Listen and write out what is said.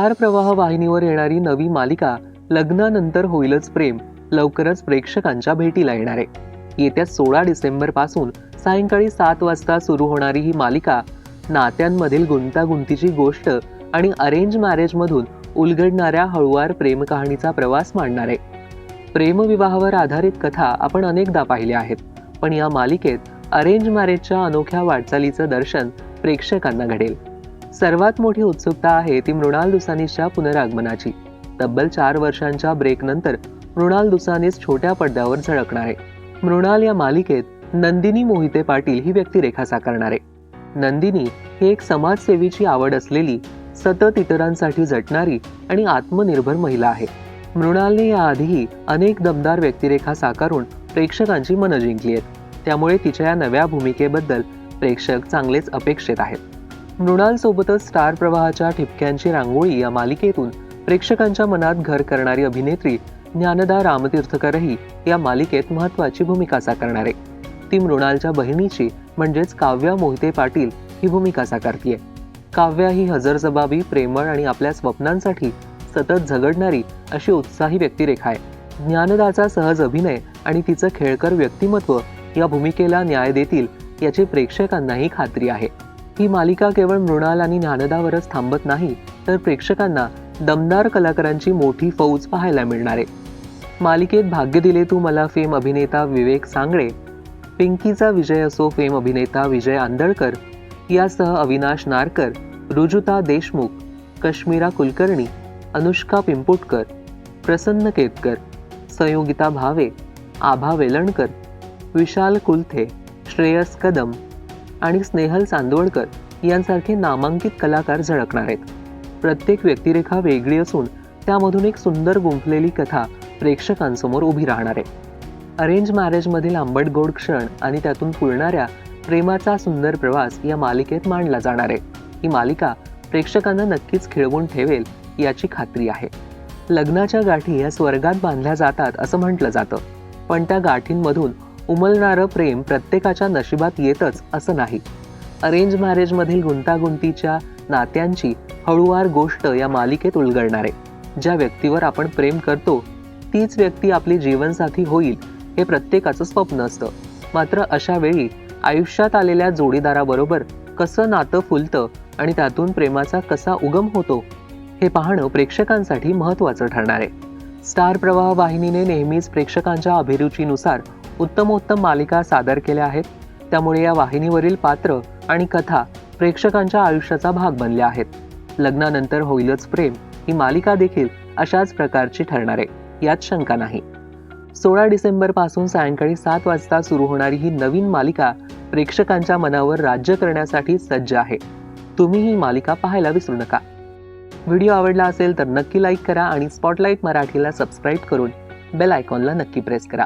Star प्रवाह वाहिनीवर येणारी नवी मालिका लग्नानंतर होईलच प्रेम. लवकरच प्रेक्षकांच्या भेटीला येणार आहे. येत्या सोळा डिसेंबरपासून सायंकाळी सात वाजता सुरू होणारी ही मालिका नात्यांमधील गुंतागुंतीची गोष्ट आणि अरेंज मॅरेजमधून उलगडणाऱ्या हळुवार प्रेमकहाणीचा प्रवास मांडणार आहे. प्रेमविवाहावर आधारित कथा आपण अनेकदा पाहिल्या आहेत पण या मालिकेत अरेंज मॅरेजच्या अनोख्या वाटचालीचं दर्शन प्रेक्षकांना घडेल. सर्वात मोठी उत्सुकता आहे ती मृणाल दुसानीच्या पुनरागमनाची. तब्बल चार वर्षांच्या ब्रेकनंतर मृणाल दुसानीस छोट्या पडद्यावर झळकणार आहे. मृणाल या मालिकेत नंदिनी मोहिते पाटील ही व्यक्तिरेखा साकारणार. आहे नंदिनी ही एक समाजसेवेची आवड असलेली सतत इतरांसाठी झटणारी आणि आत्मनिर्भर महिला आहे. मृणालने याआधीही अनेक दमदार व्यक्तिरेखा साकारून प्रेक्षकांची मनं जिंकली आहेत. त्यामुळे तिच्या या नव्या भूमिकेबद्दल प्रेक्षक चांगलेच अपेक्षित आहेत. मृणालसोबतच स्टार प्रवाहाच्या ठिपक्यांची रांगोळी या मालिकेतून प्रेक्षकांच्या मनात घर करणारी अभिनेत्री ज्ञानदा रामतीर्थकरही या मालिकेत महत्वाची भूमिका साकारणार. आहे ती मृणालच्या बहिणीची म्हणजेच काव्या मोहिते पाटील ही भूमिका साकारतीये. काव्या ही हजरजबाबी प्रेमळ आणि आपल्या स्वप्नांसाठी सतत झगडणारी अशी उत्साही व्यक्तिरेखा आहे. ज्ञानदाचा सहज अभिनय आणि तिचं खेळकर व्यक्तिमत्व या भूमिकेला न्याय देतील याची प्रेक्षकांनाही खात्री आहे. ही मालिका केवळ मृणाल आणि ज्ञानदावरच थांबत नाही तर प्रेक्षकांना दमदार कलाकारांची मोठी फौज पाहायला मिळणार. आहे मालिकेत भाग्य दिले तू मला फेम अभिनेता विवेक सांगळे. पिंकीचा विजय असो फेम अभिनेता विजय आंदळकर यासह अविनाश नारकर रुजुता देशमुख कश्मीरा कुलकर्णी अनुष्का पिंपुटकर प्रसन्न केतकर संयोगिता भावे आभा वेलणकर विशाल कुलथे श्रेयस कदम आणि स्नेहल चांदवडकर यांसारखे नामांकित कलाकार झळकणार आहेत. प्रत्येक व्यक्तिरेखा वेगळी असून त्यामधून एक सुंदर गुंफलेली कथा प्रेक्षकांसमोर उभी राहणार आहे. अरेंज मॅरेजमधील आंबट गोड क्षण आणि त्यातून फुलणाऱ्या प्रेमाचा सुंदर प्रवास या मालिकेत मांडला जाणार आहे. ही मालिका प्रेक्षकांना नक्कीच खिळवून ठेवेल याची खात्री आहे. लग्नाच्या गाठी या स्वर्गात बांधल्या जातात असं म्हटलं जातं. पण त्या गाठींमधून उमलणारं प्रेम प्रत्येकाच्या नशिबात येतच असं नाही. अरेंज मॅरेजमधील गुंतागुंतीच्या नात्यांची हळूवार गोष्ट या मालिकेत उलगडणार. आहे ज्या व्यक्तीवर आपण प्रेम करतो तीच व्यक्ती आपली जीवनसाथी होईल हे प्रत्येकाचं स्वप्न असतं. मात्र अशा वेळी आयुष्यात आलेल्या जोडीदाराबरोबर कसं नातं फुलतं आणि त्यातून प्रेमाचा कसा उगम होतो हे पाहणं प्रेक्षकांसाठी महत्त्वाचं ठरणार आहे. स्टार प्रवाह वाहिनीने नेहमीच प्रेक्षकांच्या अभिरुचीनुसार उत्तमोत्तम मालिका सादर केल्या आहेत. त्यामुळे या वाहिनीवरील पात्र आणि कथा प्रेक्षकांच्या आयुष्याचा भाग बनल्या आहेत. लग्नानंतर होईलच प्रेम ही मालिका देखील अशाच प्रकारची ठरणार आहे यात शंका नाही. सोळा डिसेंबरपासून सायंकाळी सात वाजता सुरू होणारी ही नवीन मालिका प्रेक्षकांच्या मनावर राज्य करण्यासाठी सज्ज आहे. तुम्ही ही मालिका पाहायला विसरू नका. व्हिडिओ आवडला असेल तर नक्की लाईक करा आणि स्पॉटलाईट मराठीला सबस्क्राईब करून बेल आयकॉनला नक्की प्रेस करा.